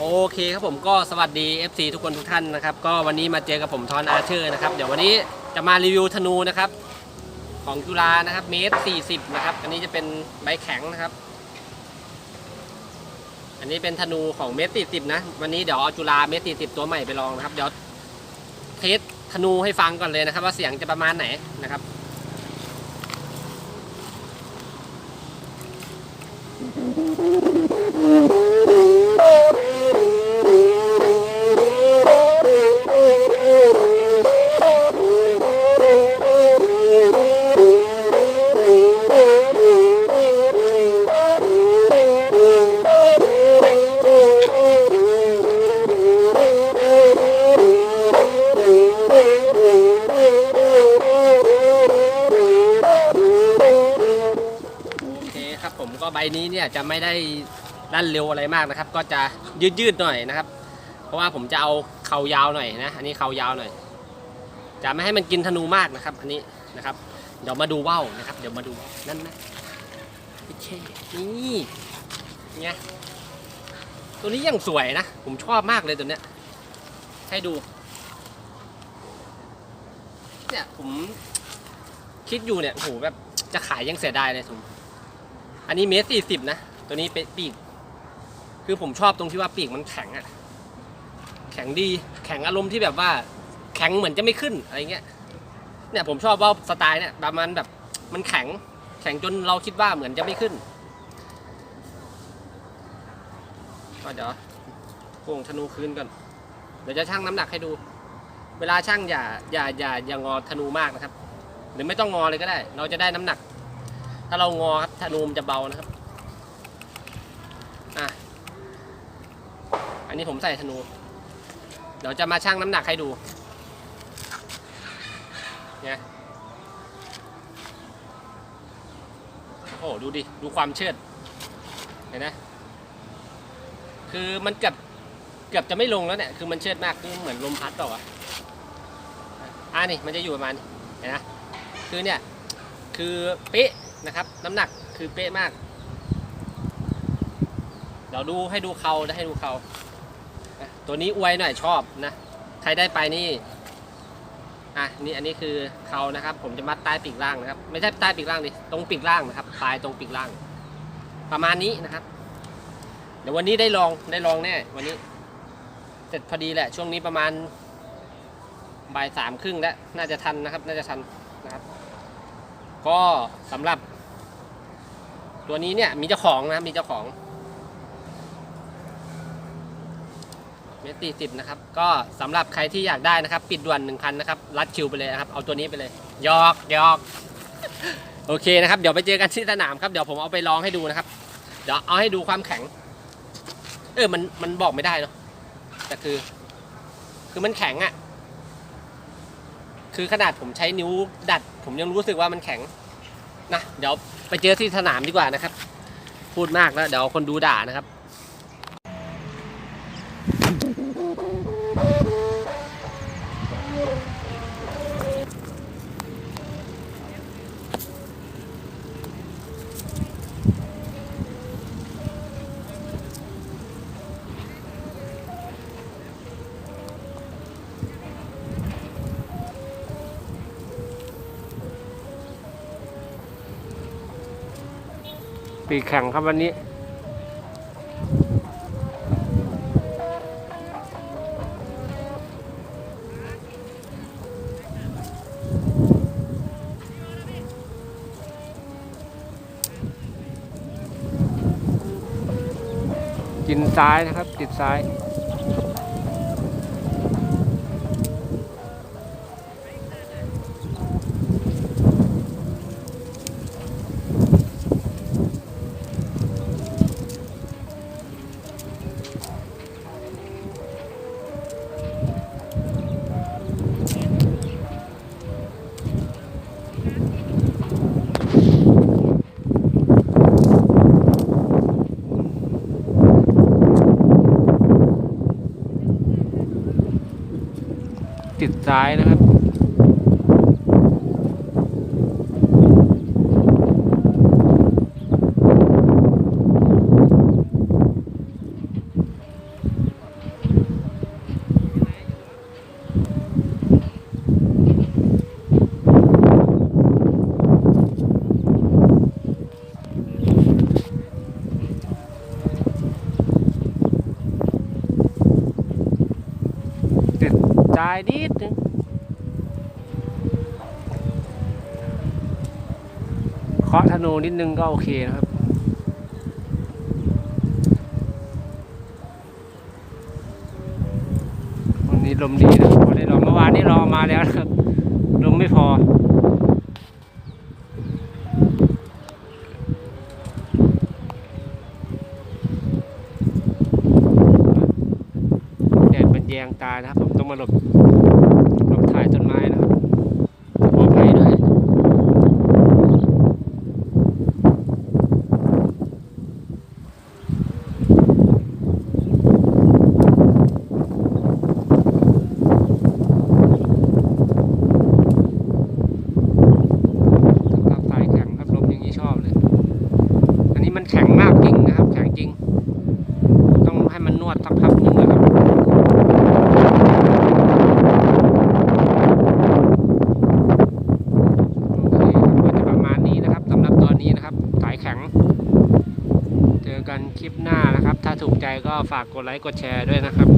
โอเคครับผมก็สวัสดี FC ทุกคนทุกท่านนะครับ ก็วันนี้มาเจอกับผมทอนอาร์เชอร์นะครับ เดี๋ยววันนี้จะมารีวิวธนูนะครับ ของจุฬานะครับเมตร40นะครับ อันนี้จะเป็นใบแข็งนะครับ อันนี้เป็นธนูของเมตร40นะ วันนี้เดี๋ยวเอาจุฬาเมตร40ตัวใหม่ไปลองนะครับ เดี๋ยวเทสธนูให้ฟังก่อนเลยนะครับ ว่าเสียงจะประมาณไหนนะครับโอ ก็ใบนี้เนี่ยจะไม่ได้ลั่นเร็วอะไรมากนะครับ ก็จะยืดยืดๆหน่อยนะครับ เพราะว่าผมจะเอาเข่ายาวหน่อยนะ อันนี้เข่ายาวหน่อย จะไม่ให้มันกินธนูมากนะครับ อันนี้นะครับ เดี๋ยวมาดูว่าวนะครับ เดี๋ยวมาดูนั่นนะโอเคนี่ไงตัวนี้ยังสวยนะ ผมชอบมากเลยตัวเนี้ย ให้ดู เนี่ยผมคิดอยู่เนี่ยโอ้โหแบบจะขายยังเสียดายเลยผม อันนี้เมตรสี่สิบนะ ตัวนี้เป็นปีก คือผมชอบตรงที่ว่าปีกมันแข็งอะแข็งดี แข็งอารมณ์ที่แบบว่า แข็งเหมือนจะไม่ขึ้นอะไรเงี้ย เนี่ยผมชอบว่าสไตล์เนี่ยประมาณแบบมันแข็ง แข็งจนเราคิดว่าเหมือนจะไม่ขึ้นก็เดี๋ยวโป่งธนูคืนก่อน เดี๋ยวจะชั่งน้ำหนักให้ดู เวลาชั่งอย่าอย่าอย่าอย่างงอธนูมากนะครับ หรือไม่ต้องงอเลยก็ได้ เราจะได้น้ำหนัก ถ้าเรางอครับธนูมันจะเบานะครับอะอันนี้ผมใส่ธนู เดี๋ยวจะมาชั่งน้ำหนักให้ดูเนี่ยโอ้โหดูดิ ดูความเชิดเห็นไหมคือมันเกือบเกือบจะไม่ลงแล้วเนี่ย คือมันเชิดมาก คือเหมือนลมพัดต่ออะอะนี่มันจะอยู่ประมาณนี้เห็นไหมคือเนี่ย คือเป๊ะ นะครับน้ำหนักคือเป๊ะมาก เดี๋ยวดูให้ดูเขาได้ให้ดูเขาตัวนี้อวยหน่อยชอบนะ ใครได้ไปนี่อะนี่อันนี้คือเขานะครับ ผมจะมัดใต้ปีกล่างนะครับ ไม่ใช่ใต้ปีกล่างดิตรงปีกล่างนะครับปลายตรงปีกล่าง ประมาณนี้นะครับ เดี๋ยววันนี้ได้ลองได้ลองแน่วันนี้เสร็จพอดีแหละ ช่วงนี้ประมาณบ่ายสามครึ่งแล้วน่าจะทันนะครับ น่าจะทันนะครับ ก็สำหรับตัวนี้เนี่ยมีเจ้าของนะมีเจ้าของเมตรตีสิบนะครับ ก็สำหรับใครที่อยากได้นะครับ ปิดด่วนหนึ่งพันนะครับ รัดคิวไปเลยนะครับ เอาตัวนี้ไปเลยหยอกหยอกโอเคนะครับ เดี๋ยวไปเจอกันที่สนามครับ เดี๋ยวผมเอาไปลองให้ดูนะครับ เดี๋ยวเอาให้ดูความแข็ง เออ มัน มันบอกไม่ได้เนาะ แต่คือ คือมันแข็งอะ่ะ คือขนาดผมใช้นิ้วดัด ผมยังรู้สึกว่ามันแข็งนะเดี๋ยวไปเจอที่สนามดีกว่านะครับ พูดมากแล้วเดี๋ยวคนดูด่านะครับ ปีแข่งครับวันนี้ กินซ้ายนะครับ ติดซ้าย ซ้ายนะครับ โตายนิดนึงเคาะธนูนิดนึงก็โอเคนะครับ วันนี้ลมดีนะพอได้ลองเมื่อวานนี้รอมาแล้วนะครับลมไม่พอแดดมันแยงตานะครับ งมาหลบหลบถ่ายต้นไม้นะครับขออภัยด้วยสภาพสายแข็งครับลมอย่างนี้ชอบเลยอันนี้มันแข็งมากจริงนะครับ แข็งจริงให้มันนวดสักพักหนึ่งนะครับ โอเคครับก็จะประมาณนี้นะครับสำหรับตอนนี้นะครับ สายแข็ง เจอกันคลิปหน้านะครับ ถ้าถูกใจก็ฝากกดไลค์กดแชร์ด้วยนะครับ